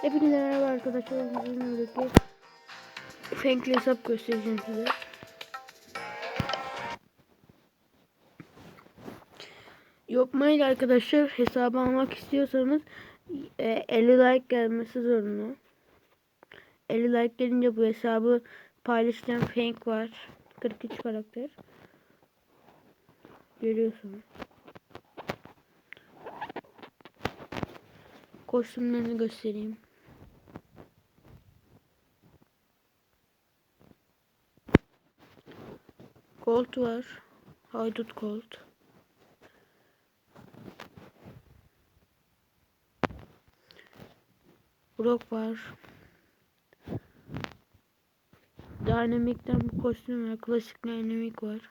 Hepinize merhaba arkadaşlar. Bugün öğreti Fankli hesap göstereceğim size. Yapmayın arkadaşlar. Hesabı almak istiyorsanız e, 50 like gelmesi zorunlu. 50 like gelince bu hesabı paylaşacağım. Fank var. 43 karakter. Görüyorsunuz. Kostümlerini göstereyim. Colt var. Haydut Colt. Brock var. Dynamic'ten bu kostüm var. Klasik Dynamic var.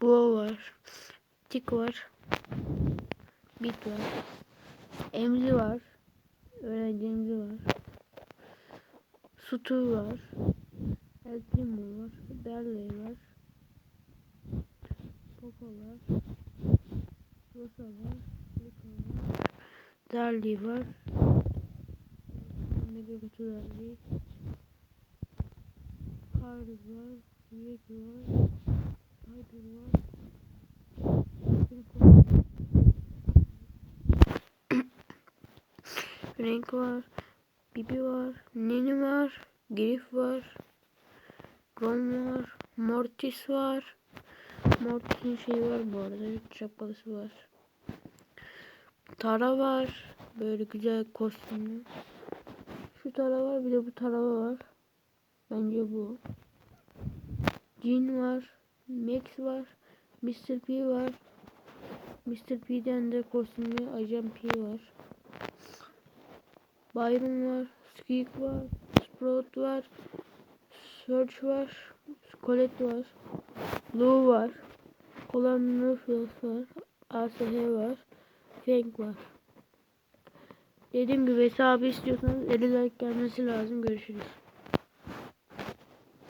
Bo var. Tick var. Bit var. Emzi var. Öğrencimizi var. Sutu var. Eltimo var. Derley var. Poco var. Rosa var. Luka var. Darli var. Mega kutu Darli. Harry var. Yeki var. Haydur var. Renk var. Bibi var. Nini var. Griff var. Ron var. Mortis var. Mortis'in şeyi var bu arada. Şapkalısı var. Tara var. Böyle güzel kostümlü. Şu Tara var. Bir de bu Tara var. Bence bu. Jin var. Max var. Mr. P var. Mr. P'den de kostümlü Ajan P var. Byron var. Squeak var. Sprout var. Surge var. Colette var. Lou var. Columbus var. ASH var. Frank var. Dediğim gibi hesabı istiyorsanız 50 like gelmesi lazım. Görüşürüz.